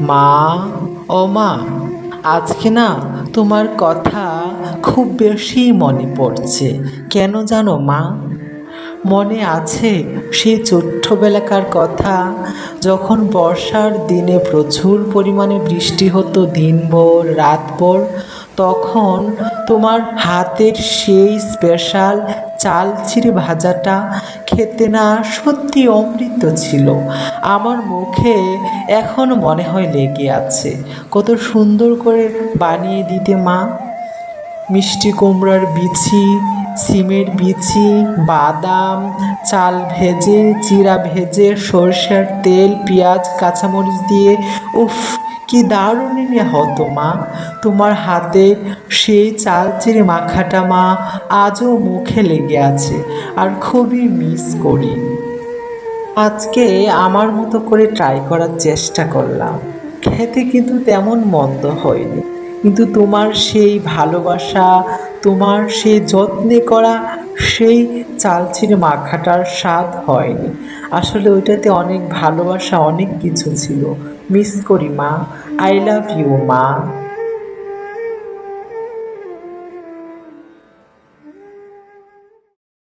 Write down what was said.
মা, ও মা, আজকে না তোমার কথা খুব বেশি মনে পড়ছে। কেন জানো মা? মনে আছে সেই ছোট্টবেলাকার কথা, যখন বর্ষার দিনে প্রচুর পরিমাণে বৃষ্টি হতো দিনভর, রাতভর। তখন তোমার হাতের সেই স্পেশাল চাল চিড়ে ভাজাটা খেতে না সত্যি অমৃত ছিল। আমার মুখে এখনও মনে হয় লেগে আছে। কত সুন্দর করে বানিয়ে দিতে মা। মিষ্টি কুমড়ার বিচি, সিমের বিচি, বাদাম, চাল ভেজে চিরা ভেজে, সরষের তেল, পেঁয়াজ, কাঁচামরিচ দিয়ে, উফ কি দারুণই হতো মা। তোমার হাতে সেই চাল চিড়ে মাখাটা, মা, আজও মুখে লেগে আছে আর খুবই মিস করি। আজকে আমার মতো করে ট্রাই করার চেষ্টা করলাম। খেতে কিন্তু তেমন মন্দ হয়নি। কিন্তু তোমার সেই ভালোবাসা, তোমার সেই যত্নে করা সেই চাল ছিঁড়ে মাখাটার স্বাদ হয়নি। আসলে ওইটাতে অনেক ভালোবাসা, অনেক কিছু ছিল। মিস করি মা। আই লাভ ইউ মা।